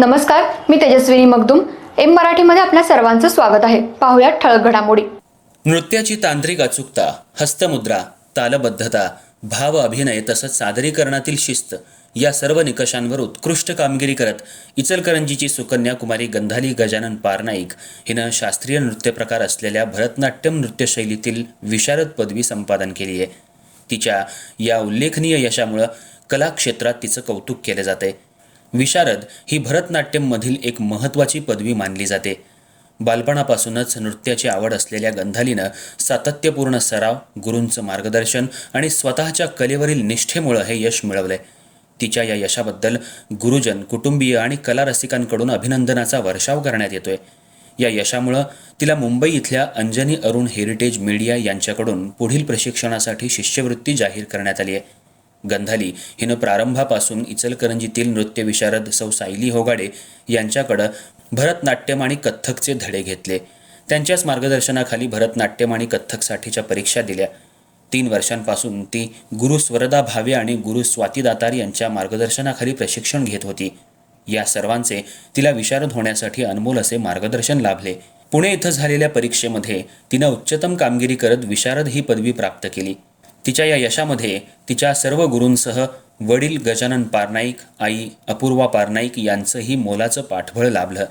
नमस्कार मी तेजस्विनी मगदुम. एम मराठीमध्ये आपल्या सर्वांचं स्वागत आहे. पाहुयात ठळक घडामोडी. नृत्याची तांत्रिक अचूकता हस्तमुद्रा तालबद्धता भाव अभिनय तसंच सादरीकरणातील शिस्त या सर्व निकषांवर उत्कृष्ट कामगिरी करत इचलकरंजीची सुकन्या कुमारी गंधाली गजानन पारनाईक हिनं शास्त्रीय नृत्यप्रकार असलेल्या भरतनाट्यम नृत्यशैलीतील विशारद पदवी संपादन केली आहे. तिच्या या उल्लेखनीय यशामुळं कला क्षेत्रात तिचं कौतुक केलं जाते विशारद ही भरतनाट्यममधील एक महत्त्वाची पदवी मानली जाते. बालपणापासूनच नृत्याची आवड असलेल्या गंधालीनं सातत्यपूर्ण सराव गुरूंचं मार्गदर्शन आणि स्वतःच्या कलेवरील निष्ठेमुळं हे यश मिळवलंय. तिच्या या यशाबद्दल गुरुजन कुटुंबीय आणि कला रसिकांकडून अभिनंदनाचा वर्षाव करण्यात येतोय. या यशामुळं तिला मुंबई इथल्या अंजनी अरुण हेरिटेज मीडिया यांच्याकडून पुढील प्रशिक्षणासाठी शिष्यवृत्ती जाहीर करण्यात आली आहे गंधाली हिनं प्रारंभापासून इचलकरंजीतील नृत्य विशारद सौ सायली होगाडे यांच्याकडं भरतनाट्यम आणि कथ्थकचे धडे घेतले. त्यांच्याच मार्गदर्शनाखाली भरतनाट्यम आणि कथ्थकसाठीच्या परीक्षा दिल्या. तीन वर्षांपासून ती गुरु स्वरदा भावे आणि गुरु स्वाती दातार यांच्या मार्गदर्शनाखाली प्रशिक्षण घेत होती. या सर्वांचे तिला विशारद होण्यासाठी अनमोल असे मार्गदर्शन लाभले. पुणे इथं झालेल्या परीक्षेमध्ये तिनं उच्चतम कामगिरी करत विशारद ही पदवी प्राप्त केली. तिच्या या यशामध्ये तिच्या सर्व गुरूंसह वडील गजानन पारनाईक आई अपूर्वा पारनाईक यांचंही मोलाचं पाठबळ लाभलं.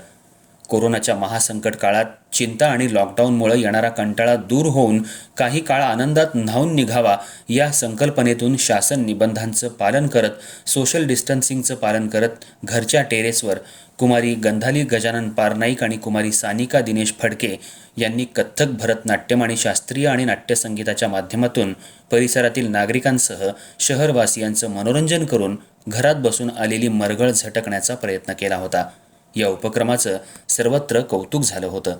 कोरोनाच्या महासंकट काळात चिंता आणि लॉकडाऊनमुळे येणारा कंटाळा दूर होऊन काही काळ आनंदात न्हावून निघावा या संकल्पनेतून शासन निबंधांचं पालन करत सोशल डिस्टन्सिंगचं पालन करत घरच्या टेरेसवर कुमारी गंधाली गजानन पारनाईक आणि कुमारी सानिका दिनेश फडके यांनी कथ्थक भरतनाट्यम आणि शास्त्रीय आणि नाट्यसंगीताच्या माध्यमातून परिसरातील नागरिकांसह शहरवासियांचं मनोरंजन करून घरात बसून आलेली मरगळ झटकण्याचा प्रयत्न केला होता. या उपक्रमाचं सर्वत्र कौतुक झालं होतं.